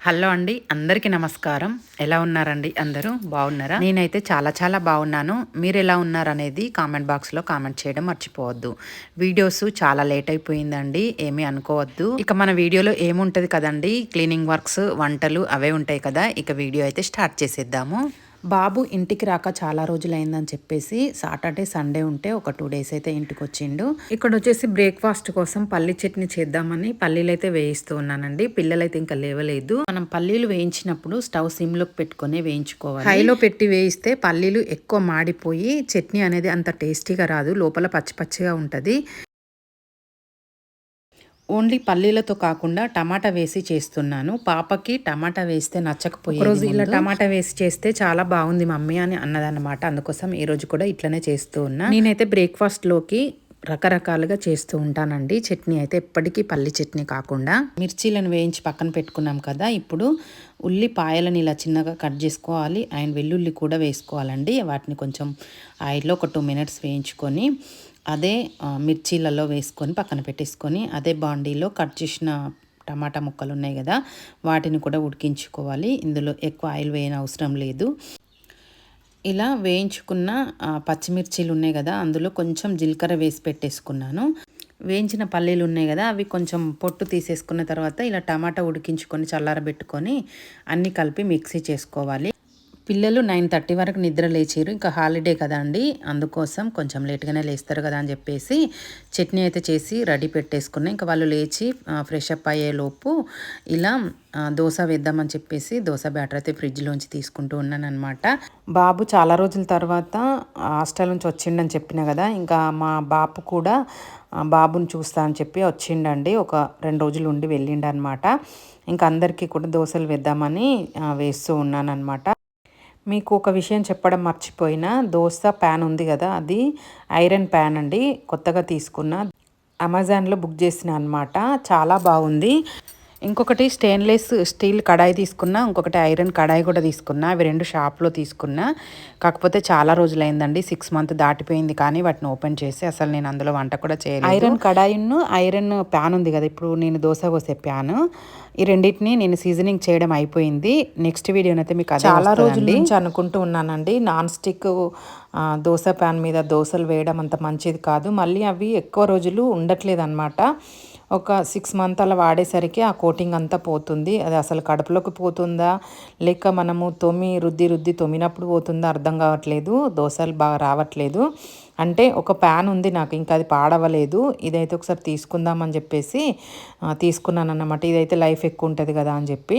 Hello అండి అందరికీ నమస్కారం. ఎలా ఉన్నారండి అందరూ? బాగున్నారా? నేనైతే చాలా చాలా బాగున్నాను. మీరు ఎలా ఉన్నారనేది కామెంట్ బాక్స్లో కామెంట్ చేయడం మర్చిపోవద్దు. వీడియోస్ చాలా లేట్ అయిపోయిందండి ఏమీ అనుకోవద్దు. ఇక మన వీడియోలో ఏముంటుంది కదండి క్లీనింగ్ వర్క్స్ వంటలు అవే ఉంటాయి కదా ఇక వీడియో అయితే స్టార్ట్ చేసేద్దాము. బాబు ఇంటికి రాక చాలా రోజులైందని చెప్పేసి సాటర్డే సండే ఉంటే ఒక టూ డేస్ అయితే ఇంటికి వచ్చిండు ఇక్కడ వచ్చేసి బ్రేక్ఫాస్ట్ కోసం పల్లి చట్నీ చేద్దామని పల్లీలు అయితే వేయిస్తూ ఉన్నానండి. పిల్లలైతే ఇంకా లేవలేదు. మనం పల్లీలు వేయించినప్పుడు స్టవ్ సిమ్లోకి పెట్టుకొని వేయించుకోవాలి. హైలో పెట్టి వేయిస్తే పల్లీలు ఎక్కువ మాడిపోయి చట్నీ అనేది అంత టేస్టీగా రాదు. లోపల పచ్చి పచ్చిగా ఉంటుంది. ఓన్లీ పల్లీలతో కాకుండా టమాటా వేసి చేస్తున్నాను. పాపకి టమాటా వేస్తే నచ్చకపోయి రోజు ఇలా టమాటా వేసి చేస్తే చాలా బాగుంది మమ్మీ అని అన్నదన్నమాట. అందుకోసం ఈ రోజు కూడా ఇట్లనే చేస్తూ ఉన్నా. నేనైతే బ్రేక్ఫాస్ట్లోకి రకరకాలుగా చేస్తూ ఉంటానండి. చట్నీ అయితే ఎప్పటికీ పల్లి చట్నీ కాకుండా. మిర్చీలను వేయించి పక్కన పెట్టుకున్నాం కదా ఇప్పుడు ఉల్లిపాయలను ఇలా చిన్నగా కట్ చేసుకోవాలి. అండ్ వెల్లుల్లి కూడా వేసుకోవాలండి. వాటిని కొంచెం ఆయిల్లో ఒక టూ మినిట్స్ వేయించుకొని అదే మిర్చీలలో వేసుకొని పక్కన పెట్టేసుకొని అదే బాండీలో కట్ చేసిన టమాటా ముక్కలు ఉన్నాయి కదా వాటిని కూడా ఉడికించుకోవాలి. ఇందులో ఎక్కువ ఆయిల్ వేయని అవసరం లేదు. ఇలా వేయించుకున్న పచ్చిమిర్చీలు ఉన్నాయి కదా అందులో కొంచెం జీలకర్ర వేసి పెట్టేసుకున్నాను. వేయించిన పల్లీలు ఉన్నాయి కదా అవి కొంచెం పొట్టు తీసేసుకున్న తర్వాత ఇలా టమాటా ఉడికించుకొని చల్లారబెట్టుకొని అన్నీ కలిపి మిక్సీ చేసుకోవాలి. పిల్లలు నైన్ థర్టీ వరకు నిద్ర లేచారు ఇంకా హాలిడే కదా అండి. అందుకోసం కొంచెం లేట్గానే లేస్తారు కదా అని చెప్పేసి చట్నీ అయితే చేసి రెడీ పెట్టేసుకున్నాం. ఇంకా వాళ్ళు లేచి ఫ్రెష్ అప్ అయ్యేలోపు ఇలా దోశ వేద్దామని చెప్పేసి దోశ బ్యాటర్ అయితే ఫ్రిడ్జ్లోంచి తీసుకుంటూ ఉన్నాను అనమాట బాబు చాలా రోజుల తర్వాత హాస్టల్ నుంచి వచ్చిండని చెప్పిన కదా ఇంకా మా బాపు కూడా బాబుని చూస్తా అని చెప్పి వచ్చిండండి. ఒక రెండు రోజులు ఉండి వెళ్ళిండనమాట ఇంకా అందరికీ కూడా దోశలు వేద్దామని వేస్తూ ఉన్నాను అనమాట మీకు ఒక విషయం చెప్పడం మర్చిపోయిన దోశ ప్యాన్ ఉంది కదా అది ఐరన్ ప్యాన్ అండి కొత్తగా తీసుకున్న. అమెజాన్లో బుక్ చేసిన అనమాట చాలా బాగుంది. ఇంకొకటి స్టెయిన్లెస్ స్టీల్ కడాయి తీసుకున్నా ఇంకొకటి ఐరన్ కడాయి కూడా తీసుకున్నా అవి రెండు షాప్లో తీసుకున్నా. కాకపోతే చాలా రోజులైందండి సిక్స్ మంత్ దాటిపోయింది కానీ వాటిని ఓపెన్ చేసి అసలు నేను అందులో వంట కూడా చేయలేదు. ఐరన్ కడాయిను ఐరన్ ప్యాన్ ఉంది కదా ఇప్పుడు నేను దోశ పోసే ప్యాన్ ఈ రెండింటిని నేను సీజనింగ్ చేయడం అయిపోయింది. నెక్స్ట్ వీడియోనైతే మీకు చాలా రోజుల నుంచి అనుకుంటూ ఉన్నానండి. నాన్ స్టిక్ దోశ ప్యాన్ మీద దోశలు వేయడం అంత మంచిది కాదు. మళ్ళీ అవి ఎక్కువ రోజులు ఉండట్లేదు అనమాట ఒక సిక్స్ మంత్ అలా వాడేసరికి ఆ కోటింగ్ అంతా పోతుంది. అది అసలు కడుపులోకి పోతుందా? లేక మనము తొమ్మి రుద్ది రుద్ది తొమ్మినప్పుడు పోతుందా? అర్థం కావట్లేదు. దోశలు బాగా రావట్లేదు. అంటే ఒక ప్యాన్ ఉంది నాకు ఇంకా అది పాడవలేదు. ఇదైతే ఒకసారి తీసుకుందామని చెప్పేసి తీసుకున్నాను అన్నమాట ఇదైతే లైఫ్ ఎక్కువ ఉంటుంది కదా అని చెప్పి.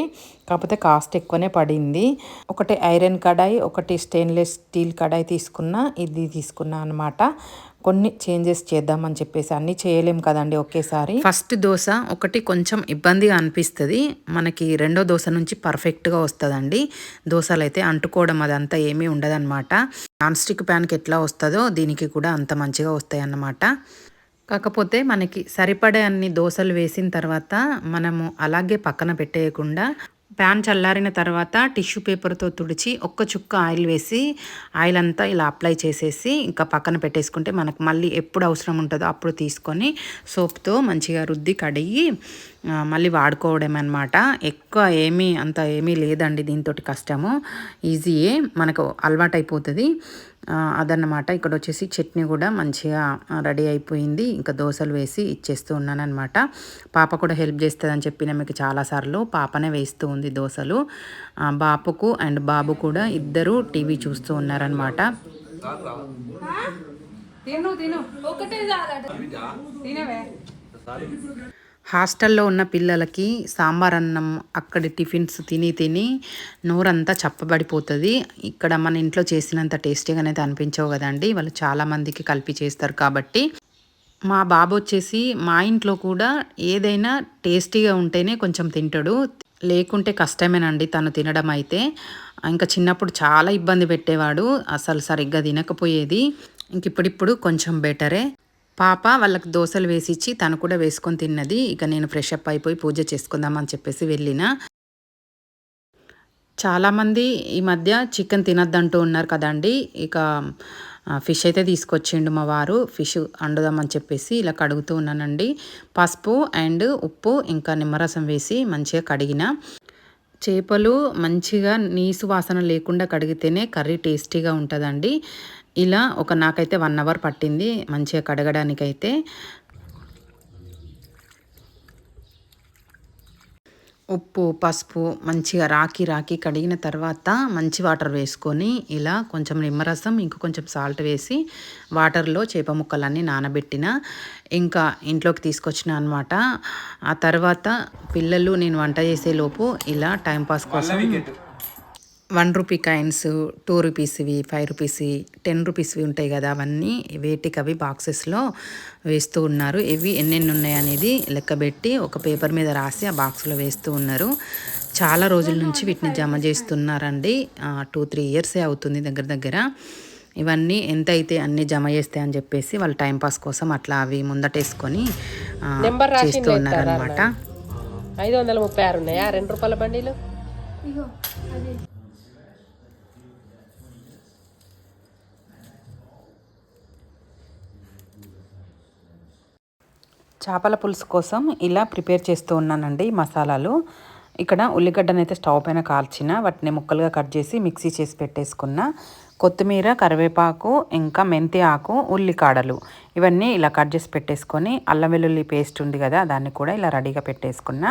కాకపోతే కాస్ట్ ఎక్కువనే పడింది. ఒకటి ఐరన్ కడాయి ఒకటి స్టెయిన్లెస్ స్టీల్ కడాయి తీసుకున్నా ఇది తీసుకున్నా అనమాట కొన్ని చేంజెస్ చేద్దామని చెప్పేసి అన్నీ చేయలేం కదండి ఒకేసారి. ఫస్ట్ దోశ ఒకటి కొంచెం ఇబ్బందిగా అనిపిస్తుంది. మనకి రెండో దోశ నుంచి పర్ఫెక్ట్గా వస్తుందండి. దోశలు అయితే అంటుకోవడం అదంతా ఏమీ ఉండదన్నమాట. నాన్ స్టిక్ ప్యాన్కి ఎట్లా వస్తుందో దీనికి కూడా అంత మంచిగా వస్తాయి అన్నమాట కాకపోతే మనకి సరిపడే అన్ని దోశలు వేసిన తర్వాత మనము అలాగే పక్కన పెట్టేయకుండా ప్యాన్ చల్లారిన తర్వాత టిష్యూ పేపర్తో తుడిచి ఒక్క చుక్క ఆయిల్ వేసి ఆయిల్ అంతా ఇలా అప్లై చేసేసి ఇంకా పక్కన పెట్టేసుకుంటే మనకు మళ్ళీ ఎప్పుడు అవసరం ఉంటుందో అప్పుడు తీసుకొని సోప్తో మంచిగా రుద్ది కడిగి మళ్ళీ వాడుకోవడం అనమాట ఎక్కువ ఏమీ అంత ఏమీ లేదండి దీంతో కష్టము. ఈజీయే మనకు అలవాటైపోతుంది. అదన్నమాట. ఇక్కడ వచ్చేసి చట్నీ కూడా మంచిగా రెడీ అయిపోయింది. ఇంకా దోశలు వేసి ఇచ్చేస్తూ ఉన్నాను అనమాట పాప కూడా హెల్ప్ చేస్తుందని చెప్పిన మీకు చాలాసార్లు పాపనే వేస్తూ ఉంది దోశలు. బాపుకు అండ్ బాబు కూడా ఇద్దరు టీవీ చూస్తూ ఉన్నారనమాట తిను తిను. ఒకటే తినవే. హాస్టల్లో ఉన్న పిల్లలకి సాంబార్ అన్నం అక్కడి టిఫిన్స్ తిని తిని నోరంతా చప్పబడిపోతుంది. ఇక్కడ మన ఇంట్లో చేసినంత టేస్టీగా అనిపించవు కదండి. వాళ్ళు చాలామందికి కలిపి చేస్తారు కాబట్టి. మా బాబు వచ్చేసి మా ఇంట్లో కూడా ఏదైనా టేస్టీగా ఉంటేనే కొంచెం తింటాడు. లేకుంటే కష్టమేనండి తను తినడం అయితే. ఇంకా చిన్నప్పుడు చాలా ఇబ్బంది పెట్టేవాడు. అసలు సరిగ్గా తినకపోయేది. ఇంక ఇప్పుడిప్పుడు కొంచెం బెటరే. పాప వాళ్ళకి దోశలు వేసిచ్చి తను కూడా వేసుకొని తిన్నది. ఇక నేను ఫ్రెష్ అప్ అయిపోయి పూజ చేసుకుందామని చెప్పేసి వెళ్ళిన. చాలామంది ఈ మధ్య చికెన్ తినద్దంటూ ఉన్నారు కదండి. ఇక ఫిష్ అయితే తీసుకొచ్చిండు మా వారు. ఫిష్ వండుదామని చెప్పేసి ఇలా కడుగుతూ ఉన్నానండి. పసుపు అండ్ ఉప్పు ఇంకా నిమ్మరసం వేసి మంచిగా కడిగిన. చేపలు మంచిగా నీసు వాసన లేకుండా కడిగితేనే కర్రీ టేస్టీగా ఉంటుందండి. ఇలా ఒక నాకైతే వన్ అవర్ పట్టింది మంచిగా కడగడానికైతే. ఉప్పు పసుపు మంచిగా రాకి రాకి కడిగిన తర్వాత మంచి వాటర్ వేసుకొని ఇలా కొంచెం నిమ్మరసం ఇంకా కొంచెం సాల్ట్ వేసి వాటర్లో చేప ముక్కలన్నీ నానబెట్టిన. ఇంకా ఇంట్లోకి తీసుకొచ్చిన అనమాట ఆ తర్వాత పిల్లలు నేను వంట చేసేలోపు ఇలా టైంపాస్ కోసం వన్ రూపీ కాయిన్స్ టూ రూపీస్వి ఫైవ్ రూపీస్వి టెన్ రూపీస్వి ఉంటాయి కదా అవన్నీ వేటికి అవి బాక్సెస్లో వేస్తూ ఉన్నారు. ఇవి ఎన్నెన్ని ఉన్నాయి అనేది లెక్కబెట్టి ఒక పేపర్ మీద రాసి ఆ బాక్స్లో వేస్తూ ఉన్నారు. చాలా రోజుల నుంచి వీటిని జమ చేస్తున్నారండి. టూ త్రీ ఇయర్సే అవుతుంది దగ్గర దగ్గర. ఇవన్నీ ఎంత అయితే అన్ని జమ చేస్తాయి అని చెప్పేసి వాళ్ళు టైంపాస్ కోసం అట్లా అవి ముందటేసుకొని చేస్తూ ఉన్నారనమాట ఐదు వందల ముప్పై ఆరు ఉన్నాయా? రెండు రూపాయల బండిలు? చేపల పులుసు కోసం ఇలా ప్రిపేర్ చేస్తూ ఉన్నానండి మసాలాలు. ఇక్కడ ఉల్లిగడ్డనైతే స్టవ్ పైన కాల్చిన వాటిని ముక్కలుగా కట్ చేసి మిక్సీ చేసి పెట్టేసుకున్న కొత్తిమీర కరివేపాకు ఇంకా మెంతి ఆకు ఉల్లికాడలు ఇవన్నీ ఇలా కట్ చేసి పెట్టేసుకొని అల్లం వెల్లుల్లి పేస్ట్ ఉంది కదా దాన్ని కూడా ఇలా రెడీగా పెట్టేసుకున్న.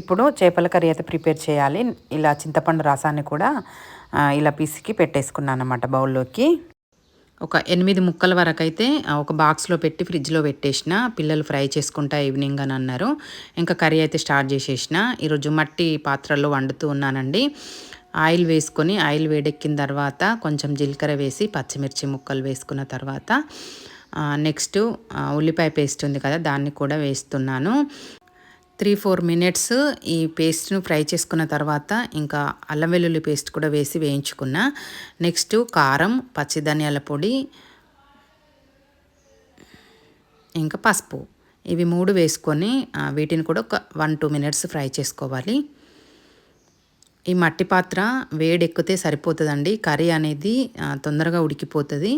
ఇప్పుడు చేపల కర్రీ అయితే ప్రిపేర్ చేయాలి. ఇలా చింతపండు రసాన్ని కూడా ఇలా పిసికి పెట్టేసుకున్నాను అన్నమాట బౌల్లోకి. ఒక ఎనిమిది ముక్కల వరకు అయితే ఒక బాక్స్లో పెట్టి ఫ్రిడ్జ్లో పెట్టేసిన పిల్లలు ఫ్రై చేసుకుంటా ఈవినింగ్ అని అన్నారు. ఇంకా కర్రీ అయితే స్టార్ట్ చేసేసిన. ఈరోజు మట్టి పాత్రలో వండుతూ ఉన్నానండి. ఆయిల్ వేసుకొని ఆయిల్ వేడెక్కిన తర్వాత కొంచెం జీలకర్ర వేసి పచ్చిమిర్చి ముక్కలు వేసుకున్న తర్వాత నెక్స్ట్ ఉల్లిపాయ పేస్ట్ ఉంది కదా దాన్ని కూడా వేస్తున్నాను. త్రీ ఫోర్ మినిట్స్ ఈ పేస్ట్ను ఫ్రై చేసుకున్న తర్వాత ఇంకా అల్లం వెల్లుల్లి పేస్ట్ కూడా వేసి వేయించుకున్న. నెక్స్ట్ కారం పచ్చి ధనియాల పొడి ఇంకా పసుపు. ఇవి మూడు వేసుకొని వీటిని కూడా ఒక వన్ టూ మినిట్స్ ఫ్రై చేసుకోవాలి. ఈ మట్టి పాత్ర వేడెక్కితే సరిపోతుందండి. కర్రీ అనేది తొందరగా ఉడికిపోతుంది.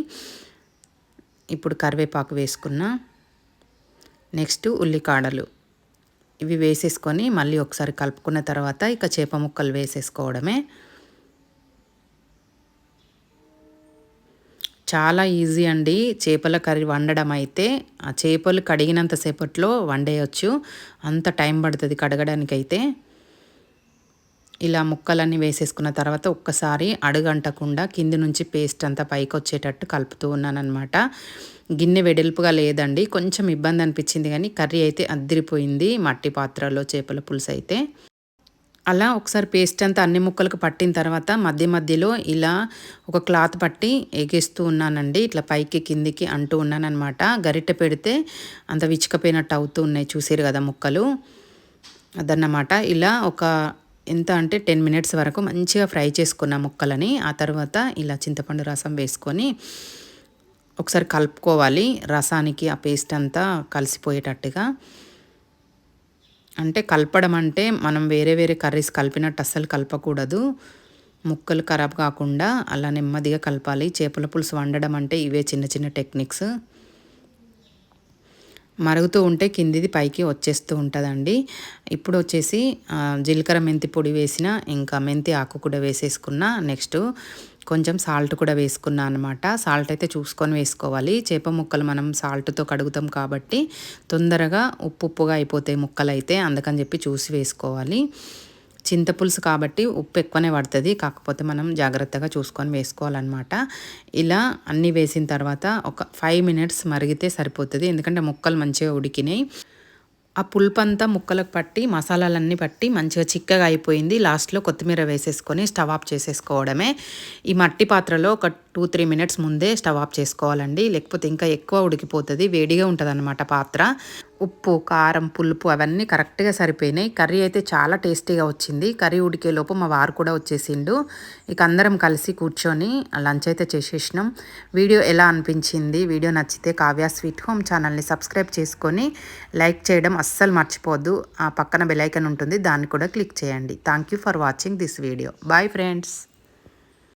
ఇప్పుడు కరివేపాకు వేసుకున్న. నెక్స్ట్ ఉల్లికాడలు. ఇవి వేసేసుకొని మళ్ళీ ఒకసారి కలుపుకున్న తర్వాత ఇక చేప ముక్కలు వేసేసుకోవడమే. చాలా ఈజీ అండి చేపల కర్రీ వండడం అయితే. ఆ చేపలు కడిగినంత సేపట్లో వండేయచ్చు. అంత టైం పడుతుంది కడగడానికైతే. ఇలా ముక్కలన్నీ వేసేసుకున్న తర్వాత ఒక్కసారి అడుగంటకుండా కింది నుంచి పేస్ట్ అంతా పైకి వచ్చేటట్టు కలుపుతూ ఉన్నానమాట గిన్నె వెడల్పుగా లేదండి కొంచెం ఇబ్బంది అనిపించింది కానీ కర్రీ అయితే అద్దరిపోయింది మట్టి పాత్రలో చేపల పులుసు అయితే. అలా ఒకసారి పేస్ట్ అంతా అన్ని ముక్కలకు పట్టిన తర్వాత మధ్య మధ్యలో ఇలా ఒక క్లాత్ పట్టి ఎగేస్తూ ఉన్నానండి ఇట్లా పైకి కిందికి అంటూ ఉన్నానమాట గరిటె పెడితే అంత విచ్చుకపోయినట్టు అవుతూ ఉన్నాయి చూసారు కదా ముక్కలు. అదన్నమాట. ఇలా ఒక ఎంత అంటే టెన్ మినిట్స్ వరకు మంచిగా ఫ్రై చేసుకున్న ముక్కలని ఆ తర్వాత ఇలా చింతపండు రసం వేసుకొని ఒకసారి కలుపుకోవాలి. రసానికి ఆ పేస్ట్ అంతా కలిసిపోయేటట్టుగా. అంటే కలపడం అంటే మనం వేరే వేరే కర్రీస్ కలిపినట్టు అస్సలు కలపకూడదు. ముక్కలు ఖరాబ్ కాకుండా అలా నెమ్మదిగా కలపాలి. చేపల పులుసు వండడం అంటే ఇవే చిన్న చిన్న టెక్నిక్స్. మరుగుతూ ఉంటే కిందిది పైకి వచ్చేస్తూ ఉంటుందండి. ఇప్పుడు వచ్చేసి జీలకర్ర మెంతి పొడి వేసిన ఇంకా మెంతి ఆకు కూడా వేసేసుకున్న నెక్స్ట్ కొంచెం సాల్ట్ కూడా వేసుకున్నా అనమాట సాల్ట్ అయితే చూసుకొని వేసుకోవాలి. చేప ముక్కలు మనం సాల్ట్తో కడుగుతాం కాబట్టి తొందరగా ఉప్పు ఉప్పుగా అయిపోతాయి ముక్కలు అయితే అందుకని చెప్పి చూసి వేసుకోవాలి. చింతపులుసు కాబట్టి ఉప్పు ఎక్కువనే పడుతుంది. కాకపోతే మనం జాగ్రత్తగా చూసుకొని వేసుకోవాలన్నమాట. ఇలా అన్నీ వేసిన తర్వాత ఒక ఫైవ్ మినిట్స్ మరిగితే సరిపోతుంది. ఎందుకంటే ముక్కలు మంచిగా ఉడికినాయి. ఆ పులుపు అంతా ముక్కలకు పట్టి మసాలాలన్నీ పట్టి మంచిగా చిక్కగా అయిపోయింది. లాస్ట్లో కొత్తిమీర వేసేసుకొని స్టవ్ ఆఫ్ చేసేసుకోవడమే. ఈ మట్టి పాత్రలో ఒక టూ త్రీ మినిట్స్ ముందే స్టవ్ ఆఫ్ చేసుకోవాలండి. లేకపోతే ఇంకా ఎక్కువ ఉడికిపోతుంది వేడిగా ఉంటుంది పాత్ర. ఉప్పు కారం పులుపు అవన్నీ కరెక్ట్గా సరిపోయినాయి. కర్రీ అయితే చాలా టేస్టీగా వచ్చింది. కర్రీ ఉడికేలోపు మా వారు కూడా వచ్చేసిండు. ఇక అందరం కలిసి కూర్చొని లంచ్ అయితే చేసేసినాం. వీడియో ఎలా అనిపించింది? వీడియో నచ్చితే కావ్య స్వీట్ హోమ్ ఛానల్ని సబ్స్క్రైబ్ చేసుకొని లైక్ చేయడం అస్సలు మర్చిపోద్దు ఆ పక్కన బెలైకన్ ఉంటుంది దాన్ని కూడా క్లిక్ చేయండి. Thank for watching this video. Bye friends.